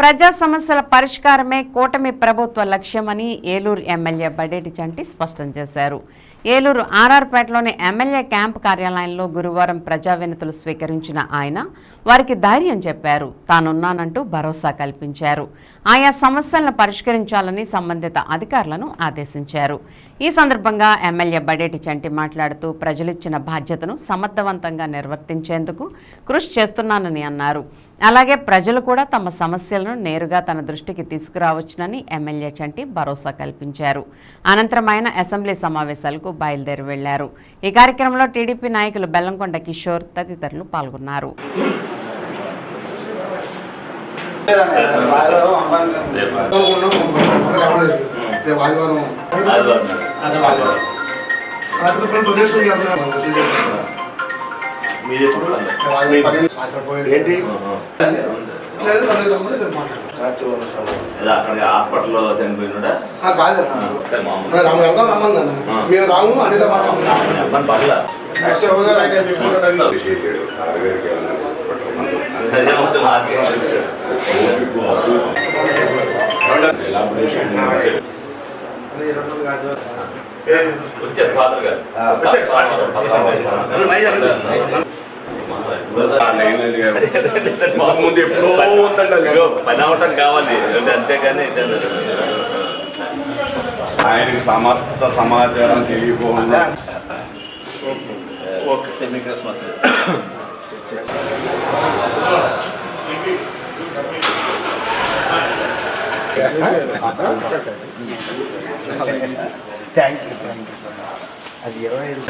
ప్రజా సమస్యల పరిష్కారమే కూటమి ప్రభుత్వ లక్ష్యమని ఏలూరు ఎమ్మెల్యే బడేటి చంటి స్పష్టం చేశారు. ఏలూరు ఆర్ఆర్పేటలోని ఎమ్మెల్యే క్యాంప్ కార్యాలయంలో గురువారం ప్రజా వినతులు స్వీకరించిన ఆయన వారికి ధైర్యం చెప్పారు. తానున్నానంటూ భరోసా కల్పించారు. ఆయా సమస్యలను పరిష్కరించాలని సంబంధిత అధికారులను ఆదేశించారు. ఈ సందర్భంగా ఎమ్మెల్యే బడేటి చంటి మాట్లాడుతూ ప్రజలిచ్చిన బాధ్యతను సమర్థవంతంగా నిర్వర్తించేందుకు కృషి చేస్తున్నానని అన్నారు. అలాగే ప్రజలు కూడా తమ సమస్యలను నేరుగా తన దృష్టికి తీసుకురావచ్చునని ఎమ్మెల్యే చంటి భరోసా కల్పించారు. అనంతరం ఆయన అసెంబ్లీ సమావేశాలకు బయలుదేరి వెళ్ళారు. ఈ కార్యక్రమంలో టీడీపీ నాయకులు బెల్లంకొండ కిషోర్ తదితరులు పాల్గొన్నారు. ఎప్పుడు? ఏంటి? లేదు, హాస్పిటల్లో కాదు. మామూలు మరి రాము వెళ్దాం రమ్మని అన్న. ఆ. మేము రాము అనేది మాట్లాడుతున్నాం చెప్పండి పర్లే. అదేమవుతుంది మాకే వచ్చారు. ఫాదర్ గారు. ముందు ఎప్పుడో. ఇదిగో, పని అవటం కావాలి. అంటే అంతేగాని ఆయనకి సమస్త సమాచారం తెలియకుండా. Thank you thank you so much అది ఇరవై ఐదు.